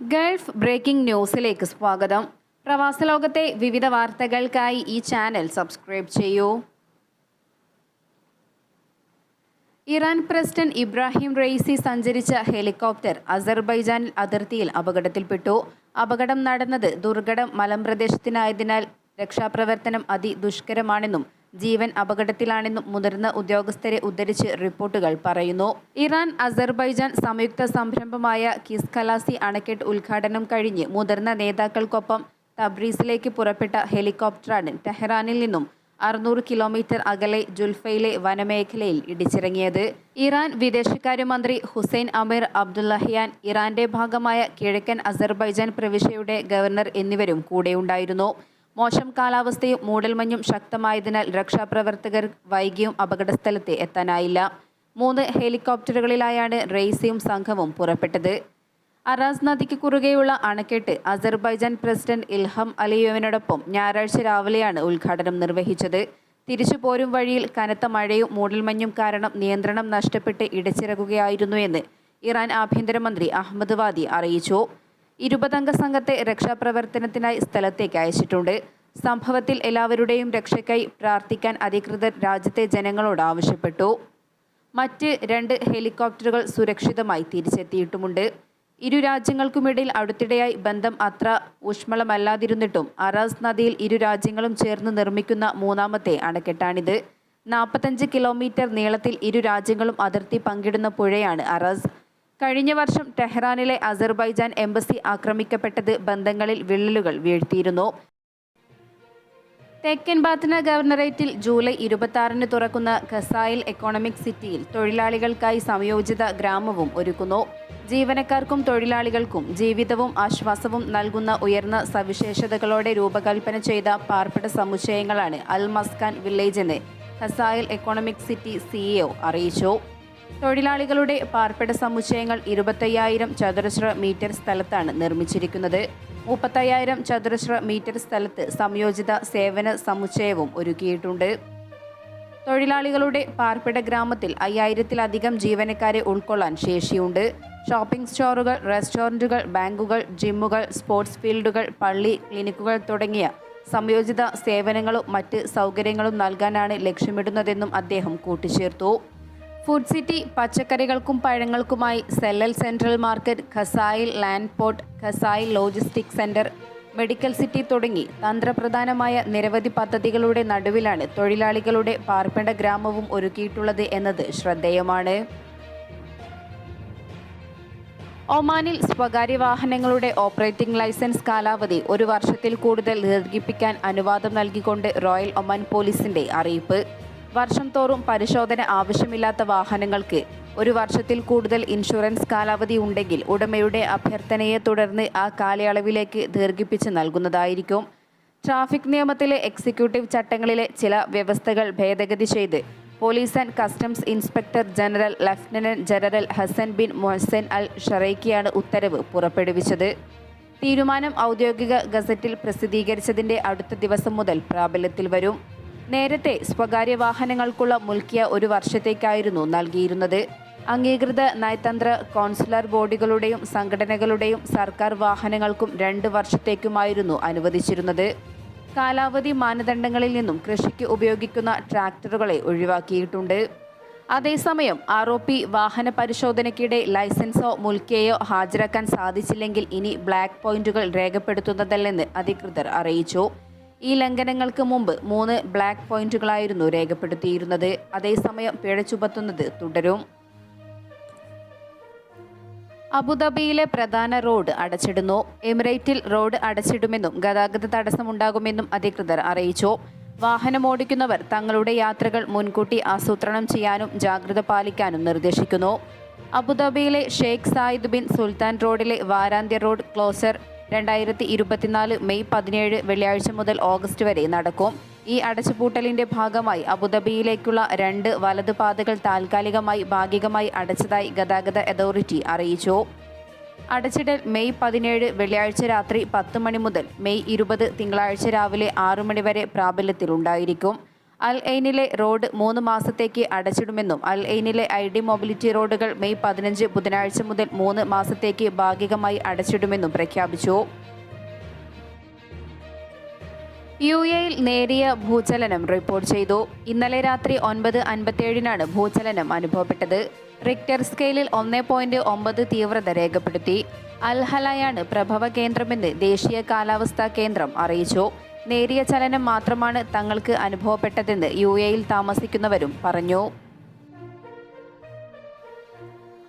Gulf breaking ന്യൂസിലേക്ക് സ്വാഗതം. പ്രവാസ ലോകത്തെ വിവിധ വാർത്തകൾക്കായി ഈ ചാനൽ സബ്സ്ക്രൈബ് ചെയ്യൂ. ഇറാൻ പ്രസിഡന്റ് ഇബ്രാഹിം റെയ്സി സഞ്ചരിച്ച ഹെലികോപ്റ്റർ അസർബൈജാനിൽ അതിർത്തിയിൽ അപകടത്തിൽപ്പെട്ടു. അപകടം നടന്നത് ദുർഘടം മലമ്പ്രദേശത്തിനായതിനാൽ രക്ഷാപ്രവർത്തനം അതിദുഷ്കരമാണെന്നും ജീവൻ അപകടത്തിലാണെന്നും മുതിർന്ന ഉദ്യോഗസ്ഥരെ ഉദ്ധരിച്ച് റിപ്പോർട്ടുകൾ പറയുന്നു. ഇറാൻ അസർബൈജാൻ സംയുക്ത സംരംഭമായ കിസ്ഖലാസി അണക്കെട്ട് ഉദ്ഘാടനം കഴിഞ്ഞ് മുതിർന്ന നേതാക്കൾക്കൊപ്പം തബ്രീസിലേക്ക് പുറപ്പെട്ട ഹെലികോപ്റ്ററാണ് ടെഹ്റാനിൽ നിന്നും അറുന്നൂറ് കിലോമീറ്റർ അകലെ ജുൽഫയിലെ വനമേഖലയിൽ ഇടിച്ചിറങ്ങിയത്. ഇറാൻ വിദേശകാര്യമന്ത്രി ഹുസൈൻ അമീർ അബ്ദുല്ലഹിയാൻ ഇറാന്റെ ഭാഗമായ കിഴക്കൻ അസർബൈജാൻ പ്രവിശ്യയുടെ ഗവർണർ എന്നിവരും കൂടെയുണ്ടായിരുന്നു. മോശം കാലാവസ്ഥയും മൂടൽമഞ്ഞും ശക്തമായതിനാൽ രക്ഷാപ്രവർത്തകർ വൈകിയും അപകടസ്ഥലത്ത് എത്താനായില്ല. മൂന്ന് ഹെലികോപ്റ്ററുകളിലായാണ് റെയ്സിയും സംഘവും പുറപ്പെട്ടത്. അറാസ് നദിക്ക് കുറുകെയുള്ള അണക്കെട്ട് അസർബൈജാൻ പ്രസിഡന്റ് ഇൽഹം അലിയോവിനോടൊപ്പം ഞായറാഴ്ച രാവിലെയാണ് ഉദ്ഘാടനം നിർവഹിച്ചത്. തിരിച്ചു പോരും വഴിയിൽ കനത്ത മഴയും മൂടൽമഞ്ഞും കാരണം നിയന്ത്രണം നഷ്ടപ്പെട്ട് ഇടച്ചിറങ്ങുകയായിരുന്നു എന്ന് ഇറാൻ ആഭ്യന്തരമന്ത്രി അഹമ്മദ് വാദി അറിയിച്ചു. ഇരുപതംഗ സംഘത്തെ രക്ഷാപ്രവർത്തനത്തിനായി സ്ഥലത്തേക്ക് അയച്ചിട്ടുണ്ട്. സംഭവത്തിൽ എല്ലാവരുടെയും രക്ഷയ്ക്കായി പ്രാർത്ഥിക്കാൻ അധികൃതർ രാജ്യത്തെ ജനങ്ങളോട് ആവശ്യപ്പെട്ടു. മറ്റ് രണ്ട് ഹെലികോപ്റ്ററുകൾ സുരക്ഷിതമായി തിരിച്ചെത്തിയിട്ടുമുണ്ട്. ഇരു രാജ്യങ്ങൾക്കുമിടയിൽ അടുത്തിടെയായി ബന്ധം അത്ര ഊഷ്മളമല്ലാതിരുന്നിട്ടും അറാസ് നദിയിൽ ഇരു രാജ്യങ്ങളും ചേർന്ന് നിർമ്മിക്കുന്ന മൂന്നാമത്തെ അണക്കെട്ടാണിത്. നാൽപ്പത്തഞ്ച് കിലോമീറ്റർ നീളത്തിൽ ഇരു രാജ്യങ്ങളും അതിർത്തി പങ്കിടുന്ന പുഴയാണ് അറാസ്. കഴിഞ്ഞ വർഷം ടെഹ്റാനിലെ അസർബൈജാൻ എംബസി ആക്രമിക്കപ്പെട്ടത് ബന്ധങ്ങളിൽ വിള്ളലുകൾ വീഴ്ത്തിയിരുന്നു. തെക്കൻ ബാത്തന ഗവർണറേറ്റിൽ ജൂലൈ ഇരുപത്തി തുറക്കുന്ന ഖസായിൽ എക്കോണമിക് സിറ്റിയിൽ തൊഴിലാളികൾക്കായി സംയോജിത ഗ്രാമവും ഒരുക്കുന്നു. ജീവനക്കാർക്കും തൊഴിലാളികൾക്കും ജീവിതവും ആശ്വാസവും നൽകുന്ന ഉയർന്ന സവിശേഷതകളോടെ രൂപകൽപ്പന ചെയ്ത പാർപ്പിട സമുച്ചയങ്ങളാണ് അൽ മസ്കാൻ വില്ലേജ് എന്ന് ഖസായിൽ എക്കോണമിക് സിറ്റി സിഇഒ അറിയിച്ചു. തൊഴിലാളികളുടെ പാർപ്പിട സമുച്ചയങ്ങൾ ഇരുപത്തയ്യായിരം ചതുരശ്ര മീറ്റർ സ്ഥലത്താണ് നിർമ്മിച്ചിരിക്കുന്നത്. മുപ്പത്തയ്യായിരം ചതുരശ്ര മീറ്റർ സ്ഥലത്ത് സംയോജിത സേവന സമുച്ചയവും ഒരുക്കിയിട്ടുണ്ട്. തൊഴിലാളികളുടെ പാർപ്പിട ഗ്രാമത്തിൽ അയ്യായിരത്തിലധികം ജീവനക്കാരെ ഉൾക്കൊള്ളാൻ ശേഷിയുണ്ട്. ഷോപ്പിംഗ് സ്റ്റോറുകൾ റെസ്റ്റോറന്റുകൾ ബാങ്കുകൾ ജിമ്മുകൾ സ്പോർട്സ് ഫീൽഡുകൾ പള്ളി ക്ലിനിക്കുകൾ തുടങ്ങിയ സംയോജിത സേവനങ്ങളും മറ്റ് സൗകര്യങ്ങളും നൽകാനാണ് ലക്ഷ്യമിടുന്നതെന്നും അദ്ദേഹം കൂട്ടിച്ചേർത്തു. ഫുഡ് സിറ്റി പച്ചക്കറികൾക്കും പഴങ്ങൾക്കുമായി സെല്ലൽ സെൻട്രൽ മാർക്കറ്റ് ഖസായിൽ ലാൻഡ് പോർട്ട് ഖസായിൽ ലോജിസ്റ്റിക് സെന്റർ മെഡിക്കൽ സിറ്റി തുടങ്ങി തന്ത്രപ്രധാനമായ നിരവധി പദ്ധതികളുടെ നടുവിലാണ് തൊഴിലാളികളുടെ പാർപ്പിട ഗ്രാമവും ഒരുക്കിയിട്ടുള്ളത് എന്നത് ശ്രദ്ധേയമാണ്. ഒമാനിൽ സ്വകാര്യ വാഹനങ്ങളുടെ ഓപ്പറേറ്റിംഗ് ലൈസൻസ് കാലാവധി ഒരു വർഷത്തിൽ കൂടുതൽ ദീർഘിപ്പിക്കാൻ അനുവാദം നൽകിക്കൊണ്ട് റോയൽ ഒമാൻ പോലീസിന്റെ അറിയിപ്പ്. വർഷം തോറും പരിശോധന ആവശ്യമില്ലാത്ത വാഹനങ്ങൾക്ക് ഒരു വർഷത്തിൽ കൂടുതൽ ഇൻഷുറൻസ് കാലാവധി ഉണ്ടെങ്കിൽ ഉടമയുടെ അഭ്യർത്ഥനയെ തുടർന്ന് ആ കാലയളവിലേക്ക് ദീർഘിപ്പിച്ച് നൽകുന്നതായിരിക്കും. ട്രാഫിക് നിയമത്തിലെ എക്സിക്യൂട്ടീവ് ചട്ടങ്ങളിലെ ചില വ്യവസ്ഥകൾ ഭേദഗതി ചെയ്ത് police and customs inspector general lieutenant general Hassan bin Mohsen Al ഷറൈക്കിയാണ് ഉത്തരവ് പുറപ്പെടുവിച്ചത്. തീരുമാനം ഔദ്യോഗിക ഗസറ്റിൽ പ്രസിദ്ധീകരിച്ചതിന്റെ അടുത്ത ദിവസം മുതൽ പ്രാബല്യത്തിൽ വരും. നേരത്തെ സ്വകാര്യ വാഹനങ്ങൾക്കുള്ള മുൽക്കിയ ഒരു വർഷത്തേക്കായിരുന്നു നൽകിയിരുന്നത്. അംഗീകൃത നയതന്ത്ര കൗൺസിലർ ബോഡികളുടെയും സംഘടനകളുടെയും സർക്കാർ വാഹനങ്ങൾക്കും രണ്ട് വർഷത്തേക്കുമായിരുന്നു അനുവദിച്ചിരുന്നത്. കാലാവധി മാനദണ്ഡങ്ങളിൽ നിന്നും കൃഷിക്ക് ഉപയോഗിക്കുന്ന ട്രാക്ടറുകളെ ഒഴിവാക്കിയിട്ടുണ്ട്. അതേസമയം ആർ ഒ പി വാഹന പരിശോധനയ്ക്കിടെ ലൈസൻസോ മുൽക്കയോ ഹാജരാക്കാൻ സാധിച്ചില്ലെങ്കിൽ ഇനി ബ്ലാക്ക് പോയിന്റുകൾ രേഖപ്പെടുത്തുന്നതല്ലെന്ന് അധികൃതർ അറിയിച്ചു. ഈ ലംഘനങ്ങൾക്ക് മുമ്പ് മൂന്ന് ബ്ലാക്ക് പോയിന്റുകളായിരുന്നു രേഖപ്പെടുത്തിയിരുന്നത്. അതേസമയം പിഴ ചുമത്തുന്നത് തുടരും. അബുദാബിയിലെ പ്രധാന റോഡ് അടച്ചിടുന്നു. എമിറേറ്റിൽ റോഡ് അടച്ചിടുമെന്നും ഗതാഗത തടസ്സമുണ്ടാകുമെന്നും അധികൃതർ അറിയിച്ചു. വാഹനമോടിക്കുന്നവർ തങ്ങളുടെ യാത്രകൾ മുൻകൂട്ടി ആസൂത്രണം ചെയ്യാനും ജാഗ്രത പാലിക്കാനും നിർദ്ദേശിക്കുന്നു. അബുദാബിയിലെ ഷെയ്ഖ് സായിദ് ബിൻ സുൽത്താൻ റോഡിലെ വാരാന്ത്യ റോഡ് ക്ലോസർ രണ്ടായിരത്തി ഇരുപത്തിനാല് മെയ് പതിനേഴ് വെള്ളിയാഴ്ച മുതൽ ഓഗസ്റ്റ് വരെ നടക്കും. ഈ അടച്ചുപൂട്ടലിന്റെ ഭാഗമായി അബുദാബിയിലേക്കുള്ള രണ്ട് വലത് പാതകൾ താൽക്കാലികമായി ഭാഗികമായി അടച്ചതായി ഗതാഗത അതോറിറ്റി അറിയിച്ചു. അടച്ചിടൽ മെയ് പതിനേഴ് വെള്ളിയാഴ്ച രാത്രി പത്ത് മണി മുതൽ മെയ് ഇരുപത് തിങ്കളാഴ്ച രാവിലെ ആറു മണി വരെ പ്രാബല്യത്തിലുണ്ടായിരിക്കും. അൽ ഐനിലെ റോഡ് മൂന്ന് മാസത്തേക്ക് അടച്ചിടുമെന്നും അൽ ഐനിലെ ഐ ഡി മൊബിലിറ്റി റോഡുകൾ മെയ് പതിനഞ്ച് ബുധനാഴ്ച മുതൽ മൂന്ന് മാസത്തേക്ക് ഭാഗികമായി അടച്ചിടുമെന്നും പ്രഖ്യാപിച്ചു. യു എയിൽ നേരിയ ഭൂചലനം റിപ്പോർട്ട് ചെയ്തു. ഇന്നലെ രാത്രി ഒൻപത് അൻപത്തിയേഴിനാണ് ഭൂചലനം അനുഭവപ്പെട്ടത്. റിക്ടർ സ്കെയിലിൽ ഒന്ന് പോയിന്റ് ഒമ്പത് തീവ്രത രേഖപ്പെടുത്തി. അൽഹലയാണ് പ്രഭവ കേന്ദ്രമെന്ന് ദേശീയ കാലാവസ്ഥാ കേന്ദ്രം അറിയിച്ചു. നേരിയ ചലനം മാത്രമാണ് തങ്ങൾക്ക് അനുഭവപ്പെട്ടതെന്ന് യു എയിൽ താമസിക്കുന്നവരും പറഞ്ഞു.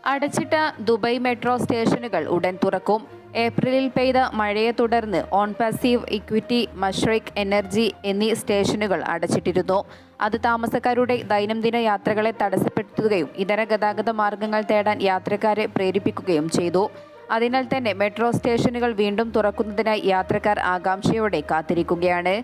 അടച്ചിട്ട ദുബൈ മെട്രോ സ്റ്റേഷനുകൾ ഉടൻ തുറക്കും. ഏപ്രിലിൽ പെയ്ത മഴയെ തുടർന്ന് on passive equity Mashreq energy എന്നീ സ്റ്റേഷനുകൾ അടച്ചിട്ടിരുന്നു. അത് താമസക്കാരുടെ ദൈനംദിന യാത്രകളെ തടസ്സപ്പെടുത്തുകയും ഇതര ഗതാഗത മാർഗങ്ങൾ തേടാൻ യാത്രക്കാരെ പ്രേരിപ്പിക്കുകയും ചെയ്തു. അതിനാൽ തന്നെ മെട്രോ സ്റ്റേഷനുകൾ വീണ്ടും തുറക്കുന്നതിനായി യാത്രക്കാർ ആകാംക്ഷയോടെ കാത്തിരിക്കുകയാണ്.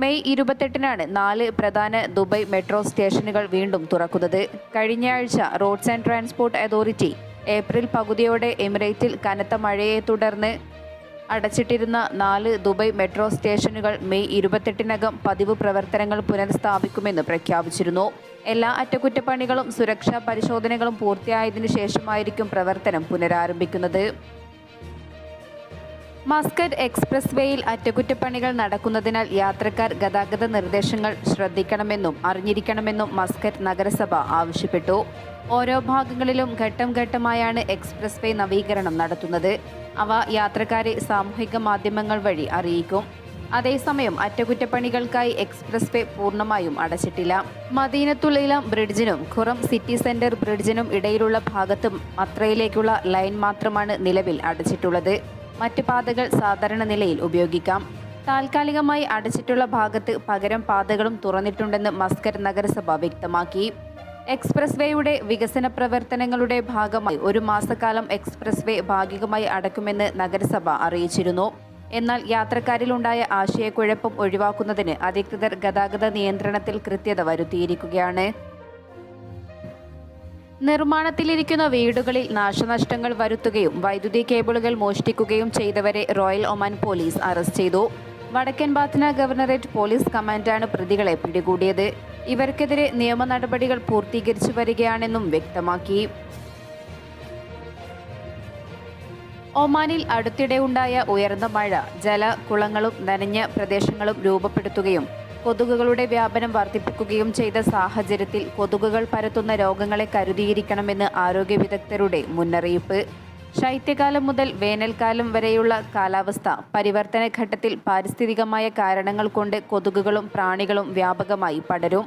മെയ് ഇരുപത്തെട്ടിനാണ് നാല് പ്രധാന ദുബൈ മെട്രോ സ്റ്റേഷനുകൾ വീണ്ടും തുറക്കുന്നത്. കഴിഞ്ഞയാഴ്ച Roads and Transport Authority April പകുതിയോടെ എമിറേറ്റിൽ കനത്ത മഴയെ തുടർന്ന് അടച്ചിട്ടിരുന്ന നാല് ദുബൈ മെട്രോ സ്റ്റേഷനുകൾ മെയ് ഇരുപത്തെട്ടിനകം പതിവ് പ്രവർത്തനങ്ങൾ പുനഃസ്ഥാപിക്കുമെന്ന് പ്രഖ്യാപിച്ചിരുന്നു. എല്ലാ അറ്റകുറ്റപ്പണികളും സുരക്ഷാ പരിശോധനകളും പൂർത്തിയായതിനു ശേഷമായിരിക്കും പ്രവർത്തനം പുനരാരംഭിക്കുന്നത്. മസ്കറ്റ് എക്സ്പ്രസ് വേയിൽ അറ്റകുറ്റപ്പണികൾ നടക്കുന്നതിനാൽ യാത്രക്കാർ ഗതാഗത നിർദ്ദേശങ്ങൾ ശ്രദ്ധിക്കണമെന്നും അറിഞ്ഞിരിക്കണമെന്നും മസ്കറ്റ് നഗരസഭ ആവശ്യപ്പെട്ടു. ഓരോ ഭാഗങ്ങളിലും ഘട്ടം ഘട്ടമായാണ് എക്സ്പ്രസ് വേ നവീകരണം നടത്തുന്നത്. അവ യാത്രക്കാരെ സാമൂഹിക മാധ്യമങ്ങൾ വഴി അറിയിക്കും. അതേസമയം അറ്റകുറ്റപ്പണികൾക്കായി എക്സ്പ്രസ് വേ പൂർണമായും അടച്ചിട്ടില്ല. മദീനത്തുള്ള ബ്രിഡ്ജിനും ഖുറം സിറ്റി സെന്റർ ബ്രിഡ്ജിനും ഇടയിലുള്ള ഭാഗത്തും മത്രയിലേക്കുള്ള ലൈൻ മാത്രമാണ് നിലവിൽ അടച്ചിട്ടുള്ളത്. മറ്റ് പാതകൾ സാധാരണ നിലയിൽ ഉപയോഗിക്കാം. താൽക്കാലികമായി അടച്ചിട്ടുള്ള ഭാഗത്ത് പകരം പാതകളും തുറന്നിട്ടുണ്ടെന്ന് മസ്കർ നഗരസഭ വ്യക്തമാക്കി. എക്സ്പ്രസ് വേയുടെ വികസന പ്രവർത്തനങ്ങളുടെ ഭാഗമായി ഒരു മാസക്കാലം എക്സ്പ്രസ് വേ ഭാഗികമായി അടക്കുമെന്ന് നഗരസഭ അറിയിച്ചിരുന്നു. എന്നാൽ യാത്രക്കാരിലുണ്ടായ ആശയക്കുഴപ്പം ഒഴിവാക്കുന്നതിന് അധികൃതർ ഗതാഗത നിയന്ത്രണത്തിൽ കൃത്യത വരുത്തിയിരിക്കുകയാണ്. നിർമ്മാണത്തിലിരിക്കുന്ന വീടുകളിൽ നാശനഷ്ടങ്ങൾ വരുത്തുകയും വൈദ്യുതി കേബിളുകൾ മോഷ്ടിക്കുകയും ചെയ്തവരെ റോയൽ ഒമാൻ പോലീസ് അറസ്റ്റ് ചെയ്തു. വടക്കൻ ബാത്ന ഗവർണറേറ്റ് പോലീസ് കമാൻഡാണ് പ്രതികളെ പിടികൂടിയത്. ഇവർക്കെതിരെ നിയമ നടപടികൾ പൂർത്തീകരിച്ചു വരികയാണെന്നും വ്യക്തമാക്കി. ഒമാനിൽ അടുത്തിടെ ഉണ്ടായ ഉയർന്ന മഴ ജല കുളങ്ങളും നനഞ്ഞ പ്രദേശങ്ങളും രൂപപ്പെടുത്തുകയും കൊതുകുകളുടെ വ്യാപനം വർദ്ധിപ്പിക്കുകയും ചെയ്ത സാഹചര്യത്തിൽ കൊതുകുകൾ പരത്തുന്ന രോഗങ്ങളെ കരുതിയിരിക്കണമെന്ന് ആരോഗ്യ വിദഗ്ധരുടെ മുന്നറിയിപ്പ്. ശൈത്യകാലം മുതൽ വേനൽക്കാലം വരെയുള്ള കാലാവസ്ഥ പരിവർത്തന ഘട്ടത്തിൽ പാരിസ്ഥിതികമായ കാരണങ്ങൾ കൊണ്ട് കൊതുകുകളും പ്രാണികളും വ്യാപകമായി പടരും.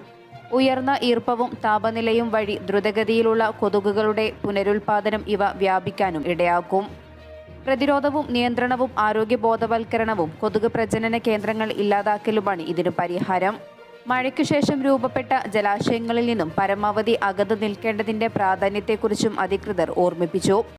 ഉയർന്ന ഈർപ്പവും താപനിലയും വഴി ദ്രുതഗതിയിലുള്ള കൊതുകുകളുടെ പുനരുൽപാദനം ഇവ വ്യാപിക്കാനും ഇടയാക്കും. പ്രതിരോധവും നിയന്ത്രണവും ആരോഗ്യ ബോധവൽക്കരണവും കൊതുക് പ്രജനന കേന്ദ്രങ്ങൾ ഇല്ലാതാക്കലുമാണ് ഇതിന് പരിഹാരം. മഴയ്ക്കു ശേഷം രൂപപ്പെട്ട ജലാശയങ്ങളിൽ നിന്നും പരമാവധി അകന്നു നിൽക്കേണ്ടതിന്റെ പ്രാധാന്യത്തെക്കുറിച്ചും അധികൃതർ ഓർമ്മിപ്പിച്ചു.